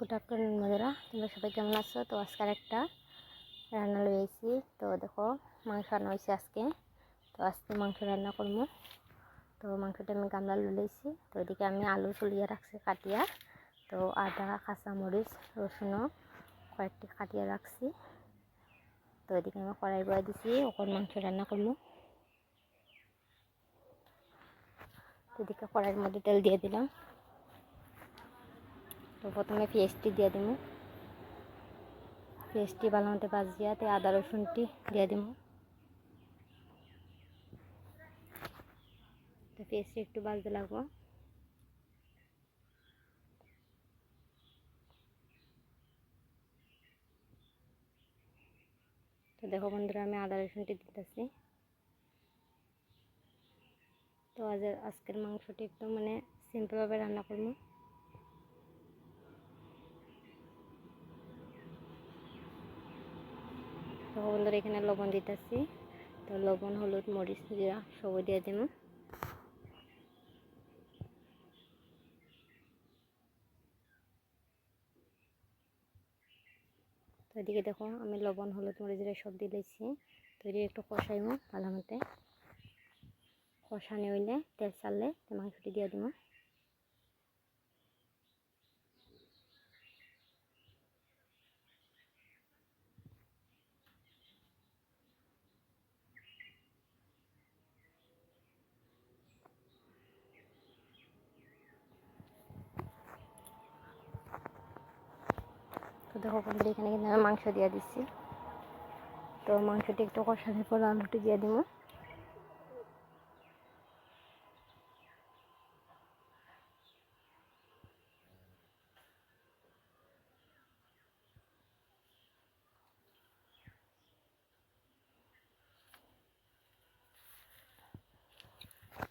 Good afternoon বন্ধুরা তোমরা সবাই কেমন আছো? তো আজকাল একটা রান্না লয়েছি তো দেখো, মাংস রান্না হয়েছে আজকে। তো আজকে মাংস রান্না করব তো মাংসটা আমি গামলা লুলেছি তো এদিকে আমি আলু চুলিয়ে রাখছি, কাটিয়া। তো আদা, কাঁচামরিচ, রসুনও কয়েকটি কাটিয়ে রাখছি। তো এদিকে আমি কড়াই বয়ে দিছি ওখন মাংস রান্না করব এদিকে কড়াইয়ের মধ্যে তেল দিয়ে দিলাম। তো প্রথমে পেঁয়াজটি দিয়ে দিব পেঁয়াজটি ভালো মতো ভাজিয়া তে আদা রসুনটি দিয়ে দিব তো পেঁয়াজটি একটু ভাজতে লাগবো। তো দেখো বন্ধুরা, আমি আদা রসুনটি দিতেছি। তো আজ আজকের মাংসটি একটু মানে সিম্পলভাবে রান্না করব। তো বন্ধুরা, এখানে লবণ দিতেছি। তো লবণ, হলুদ, মরিচ জিরা সব দিয়ে দেবো তো এদিকে দেখো, আমি লবণ, হলুদ, মরিচ জিরা সব দিয়েছি তো এদিকে একটু কষাইবো ভালো মতে। কষানি হইলে তেল চাললে মাংসটি দিয়ে দিব তো দেখো বন্ধুরা, এখানে কিন্তু আমি মাংস দিয়ে দিচ্ছি। তো মাংসটি একটু কষানোর পর আলুটি দিয়ে দিব।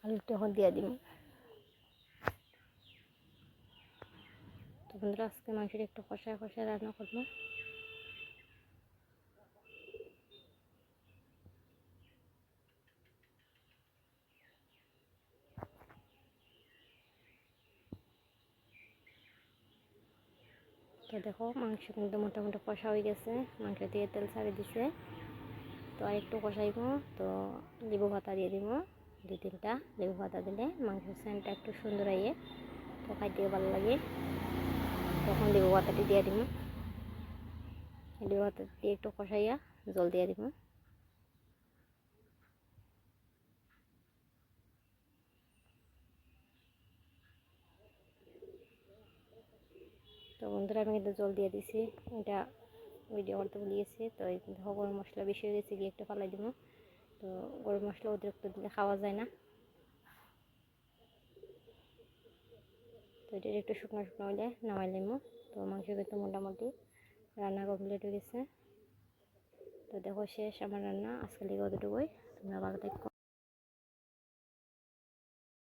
আলুটি এখন দিয়ে দিব। বন্ধুরা, আজকে মাংসটি একটু কষায় কষায় রান্না করব। তো দেখো, মাংস কিন্তু মোটামুটি কষা হয়ে গেছে। মাংস দিয়ে তেল ছাড়িয়ে দিছে। তো আর একটু কষাইব। তো লেবু পাতা দিয়ে দিব দু তিনটা লেবু পাতা দিলে মাংসের সেন্টটা একটু সুন্দর আইয়ে তো খাইতে ভালো লাগে। তখন লেবু পাতাটি দিয়ে দিব পাতা দিয়ে একটু কষাইয়া জল দিয়ে দিব তো বন্ধুরা, আমি কিন্তু জল দিয়ে দিছি। এটা ভিডিও করতে ভুলে গেছি। তো গরম মশলা বেশি হয়ে গেছে, গিয়ে একটু ফালাই দিব তো গরম মশলা অতিরিক্ত দিলে খাওয়া যায় না। তো এটা একটু শুকনো শুকনো হলে নামাই লেমু তো মাংস কিন্তু মোটামুটি রান্না কমপ্লিট হয়ে গেছে। তো দেখো শেষ আমার রান্না। আজকে লিগে অতটুকুই। তোমরা ভালো থাকো।